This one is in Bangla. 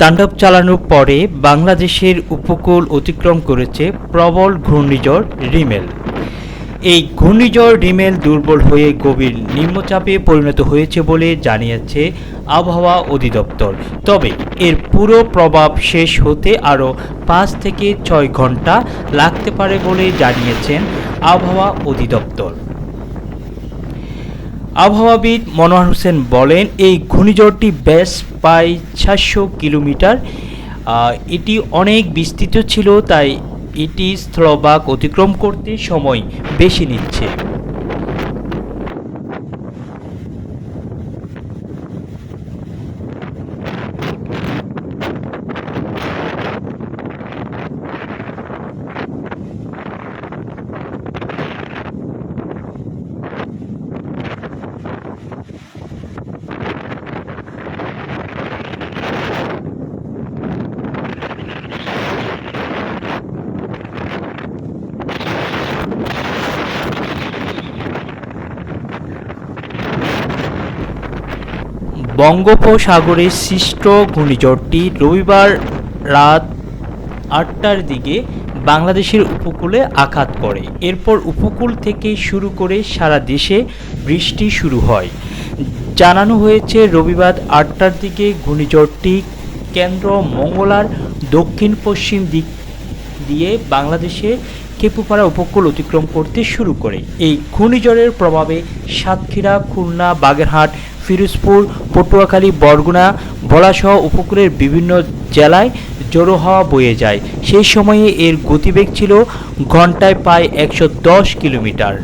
তাণ্ডব চালানোর পরে বাংলাদেশের উপকূল অতিক্রম করেছে প্রবল ঘূর্ণিঝড় রিমেল। এই ঘূর্ণিঝড় রিমেল দুর্বল হয়ে গভীর নিম্নচাপে পরিণত হয়েছে বলে জানিয়েছে আবহাওয়া অধিদপ্তর। তবে এর পুরো প্রভাব শেষ হতে আরও পাঁচ থেকে ছয় ঘণ্টা লাগতে পারে বলে জানিয়েছেন আবহাওয়া অধিদপ্তর। আবহাওয়াবিদ মনোয়ার হোসেন বলেন, এই ঘূর্ণিঝড়টি ব্যাস প্রায় সাতশো কিলোমিটার এটি অনেক বিস্তৃত ছিল, তাই এটি স্থলভাগ অতিক্রম করতে সময় বেশি নিচ্ছে। বঙ্গোপসাগরে সৃষ্ট ঘূর্ণিঝড়টি রবিবার রাত আটটার দিকে বাংলাদেশের উপকূলে আঘাত করে। এরপর উপকূল থেকে শুরু করে সারা দেশে বৃষ্টি শুরু হয়। জানানো হয়েছে, রবিবার আটটার দিকে ঘূর্ণিঝড়টি কেন্দ্র মঙ্গলার দক্ষিণ পশ্চিম দিক দিয়ে বাংলাদেশে কেপুপাড়া উপকূল অতিক্রম করতে শুরু করে। এই ঘূর্ণিঝড়ের প্রভাবে সাতক্ষীরা, খুলনা, বাগেরহাট ফিরোজপুর, পটুয়াখালী, বরগুনা, বলাসহ উপকূলের বিভিন্ন জেলায় জড়ো হওয়া বয়ে যায়। সেই সময়ে এর গতিবেগ ছিল ঘন্টায় প্রায় একশো দশ কিলোমিটার।